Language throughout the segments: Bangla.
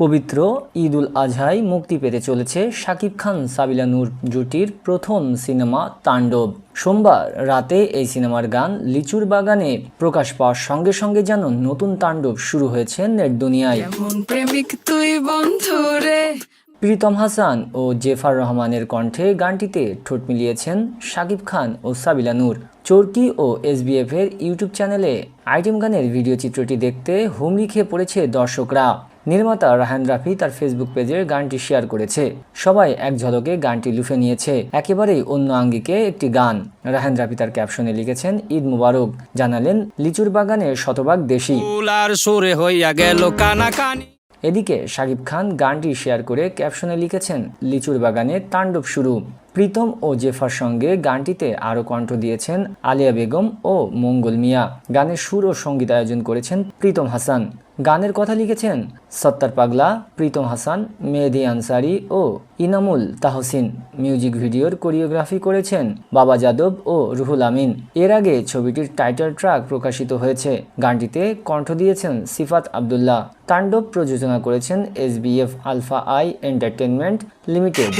পবিত্র ঈদ উল আজহায় মুক্তি পেতে চলেছে শাকিব খান সাবিলা নূর জুটির প্রথম সিনেমা তাণ্ডব। সোমবার রাতে এই সিনেমার গান লিচুর বাগানে প্রকাশ পাওয়ার সঙ্গে সঙ্গে যেন নতুন তাণ্ডব শুরু হয়েছে নেট দুনিয়ায়। প্রেমিক তুই বন্ধু রে। প্রীতম হাসান ও জেফার রহমানের কণ্ঠে গানটিতে ঠোঁট মিলিয়েছেন শাকিব খান ও সাবিলা নূর। চরকি ও এসবিএফ এর ইউটিউব চ্যানেলে আইটেম গানের ভিডিও চিত্রটি দেখতে হুমড়ি খেয়ে পড়েছে দর্শকরা। নির্মাতা রাহান রাফি তার ফেসবুক পেজে গানটি শেয়ার করেছে। সবাই এক ঝলকে গানটি লুফে নিয়েছে। একেবারেই অন্য আঙ্গিকে একটি গান। রাহান রাফি তার ক্যাপশনে লিখেছেন ঈদ মুবারক। জানালেন লিচুর বাগানের শতভাগ দেশি। হইয়া গেল কানা এদিকে শাকিব খান গানটি শেয়ার করে ক্যাপশনে লিখেছেন লিচুর বাগানে তাণ্ডব শুরু। প্রীতম ও জেফার সঙ্গে গানটিতে আরও কণ্ঠ দিয়েছেন আলিয়া বেগম ও মঙ্গল মিয়া। গানের সুর ও সংগীত আয়োজন করেছেন প্রীতম হাসান। গানের কথা লিখেছেন সত্তার পাগলা, প্রীতম হাসান, মেহেদি আনসারি ও ইনামুল তাহসিন। মিউজিক ভিডিওর কোরিওগ্রাফি করেছেন বাবা যাদব ও রুহুল আমিন। এর আগে ছবিটির টাইটেল ট্র্যাক প্রকাশিত হয়েছে। গানটিতে কণ্ঠ দিয়েছেন সিফাত আবদুল্লাহ। তাণ্ডব প্রযোজনা করেছেন SBF alpha I entertainment limited.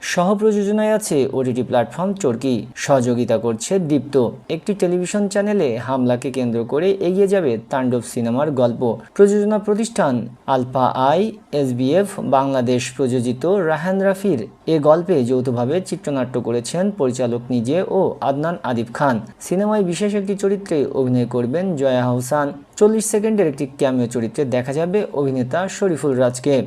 সহ-প্রযোজনায় আছে ওটিটি প্ল্যাটফর্ম চরকি। সহযোগিতা করছে দীপ্ত। একটি টেলিভিশন চ্যানেলে হামলাকে কেন্দ্র করে এগিয়ে যাবে তাণ্ডব সিনেমার গল্প। প্রযোজনা প্রতিষ্ঠান আলফা আই, এসবিএফ, বাংলাদেশ প্রযোজিত রাহান রাফির এ গল্পে যৌথভাবে চিত্রনাট্য করেছেন পরিচালক নিজে ও আদনান আদিব খান। সিনেমায় বিশেষ একটি চরিত্রে অভিনয় করবেন জয়া আহসান। চল্লিশ সেকেন্ডের একটি ক্যামিও চরিত্রে দেখা যাবে অভিনেতা শরীফুল রাজকে।